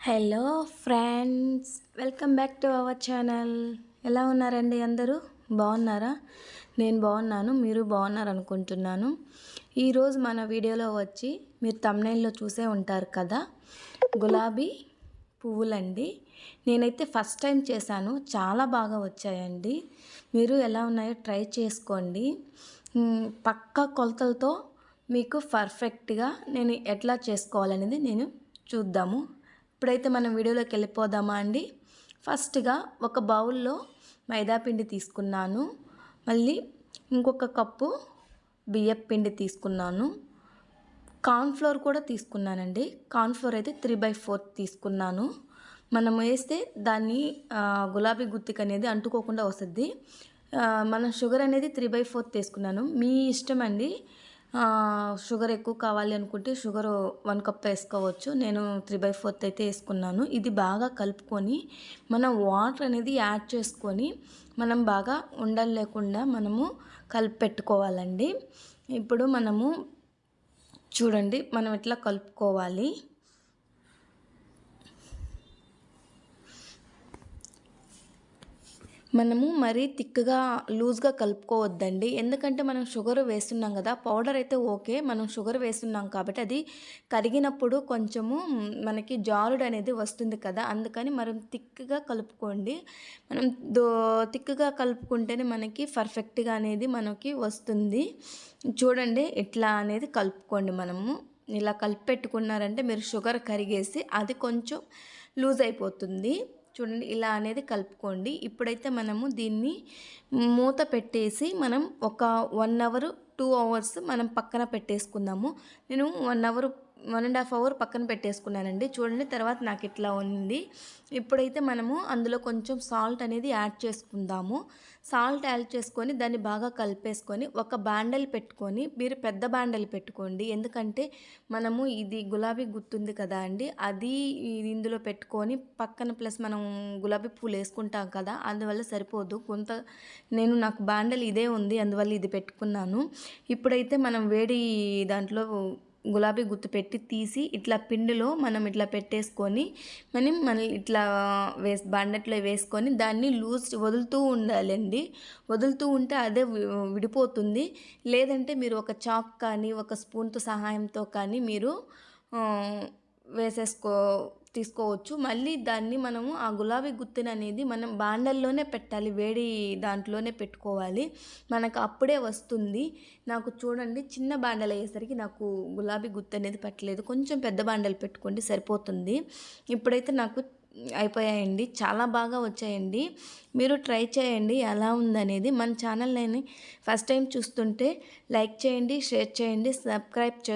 Hello friends welcome back to our channel. ఎలా ఉన్నారండి అందరూ? బాగున్నారా? నేను బాగున్నాను మీరు బాగున్నారు అనుకుంటున్నాను ఈరోజు మన వీడియోలో వచ్చి మీరు తమ్నైల్లో చూసే ఉంటారు కదా గులాబీ పువ్వులండి. నేనైతే ఫస్ట్ టైం చేశాను చాలా బాగా వచ్చాయండి. మీరు ఎలా ఉన్నాయో ట్రై చేసుకోండి. పక్క పక్కా కొలతలతో మీకు పర్ఫెక్ట్గా నేను ఎట్లా చేసుకోవాలనేది నేను చూద్దాము. ఇప్పుడైతే మనం వీడియోలోకి వెళ్ళిపోదామా అండి? ఫస్ట్గా ఒక బౌల్లో మైదాపిండి తీసుకున్నాను. మళ్ళీ ఇంకొక కప్పు బియ్యపు పిండి తీసుకున్నాను. కార్న్ఫ్లోర్ కూడా తీసుకున్నానండి. కార్న్ఫ్లోర్ అయితే త్రీ బై ఫోర్త్ తీసుకున్నాను. మనం వేస్తే దాన్ని గులాబీ గుత్తికి అనేది అంటుకోకుండా వస్తుంది. మనం షుగర్ అనేది త్రీ బై ఫోర్త్ తీసుకున్నాను. మీ ఇష్టం అండి? షుగర్ ఎక్కువ కావాలి అనుకుంటే షుగర్ వన్ కప్ వేసుకోవచ్చు. నేను త్రీ బై ఫోర్త్ అయితే వేసుకున్నాను. ఇది బాగా కలుపుకొని మనం వాటర్ అనేది యాడ్ చేసుకొని మనం బాగా ఉండలు లేకుండా మనము కలిపి పెట్టుకోవాలండి. ఇప్పుడు మనము చూడండి మనం ఇట్లా కలుపుకోవాలి. మనము మరీ తిక్కగా లూజ్గా కలుపుకోవద్దండి. ఎందుకంటే మనం షుగర్ వేస్తున్నాం కదా పౌడర్ అయితే ఓకే మనం షుగర్ వేస్తున్నాం కాబట్టి అది కరిగినప్పుడు కొంచెము మనకి జారుడు అనేది వస్తుంది కదా అందుకని మనం తిక్కగా కలుపుకోండి. మనం దో తిక్కగా కలుపుకుంటేనే మనకి పర్ఫెక్ట్గా అనేది మనకి వస్తుంది. చూడండి ఇట్లా అనేది కలుపుకోండి మనము. ఇలా కలిపి పెట్టుకున్నారంటే మీరు షుగర్ కరిగేసి అది కొంచెం లూజ్ అయిపోతుంది. చూడండి ఇలా అనేది కలుపుకోండి. ఇప్పుడైతే మనము దీన్ని మూత పెట్టేసి మనం ఒక వన్ అవర్ టూ అవర్స్ మనం పక్కన పెట్టేసుకుందాము. నేను one hour one and half hour పక్కన పెట్టేసుకున్నానండి. చూడండి తర్వాత నాకు ఇట్లా ఉంది. ఇప్పుడైతే మనము అందులో కొంచెం సాల్ట్ అనేది యాడ్ చేసుకుందాము. సాల్ట్ యాడ్ చేసుకొని దాన్ని బాగా కలిపేసుకొని ఒక బాండల్ పెట్టుకొని మీరు పెద్ద బాండల్ పెట్టుకోండి. ఎందుకంటే మనము ఇది గులాబీ గుర్తుంది కదా అండి. అది ఇది ఇందులో పెట్టుకొని పక్కన ప్లస్ మనం గులాబీ పూలు వేసుకుంటాం కదా అందువల్ల సరిపోదు. కొంత నేను నాకు బాండల్ ఇదే ఉంది అందువల్ల ఇది పెట్టుకున్నాను. ఇప్పుడైతే మనం వేడి దాంట్లో గులాబీ గుత్తు పెట్టి తీసి ఇట్లా పిండిలో మనం ఇట్లా పెట్టేసుకొని మనం మన ఇట్లా వేస్ బండట్లో వేసుకొని దాన్ని లూజ్ వదులుతూ ఉండాలండి. వదులుతూ ఉంటే అదే వి- విడిపోతుంది. లేదంటే మీరు ఒక చాక్ కానీ ఒక స్పూన్తో సహాయంతో కానీ మీరు వేసేసుకో తీసుకోవచ్చు. మళ్ళీ దాన్ని మనము ఆ గులాబీ గుత్తిని అనేది మనం బాండల్లోనే పెట్టాలి. వేడి దాంట్లోనే పెట్టుకోవాలి. మనకు అప్పుడే వస్తుంది. నాకు చూడండి చిన్న బాండలు అయ్యేసరికి నాకు గులాబీ గుత్తి అనేది పెట్టలేదు. కొంచెం పెద్ద బాండలు పెట్టుకోండి సరిపోతుంది. ఇప్పుడైతే నాకు అయిపోయాయండి. చాలా బాగా వచ్చాయండి. మీరు ట్రై చేయండి ఎలా ఉందనేది. మన ఛానల్ని ఫస్ట్ టైం చూస్తుంటే లైక్ చేయండి షేర్ చేయండి సబ్స్క్రైబ్ చే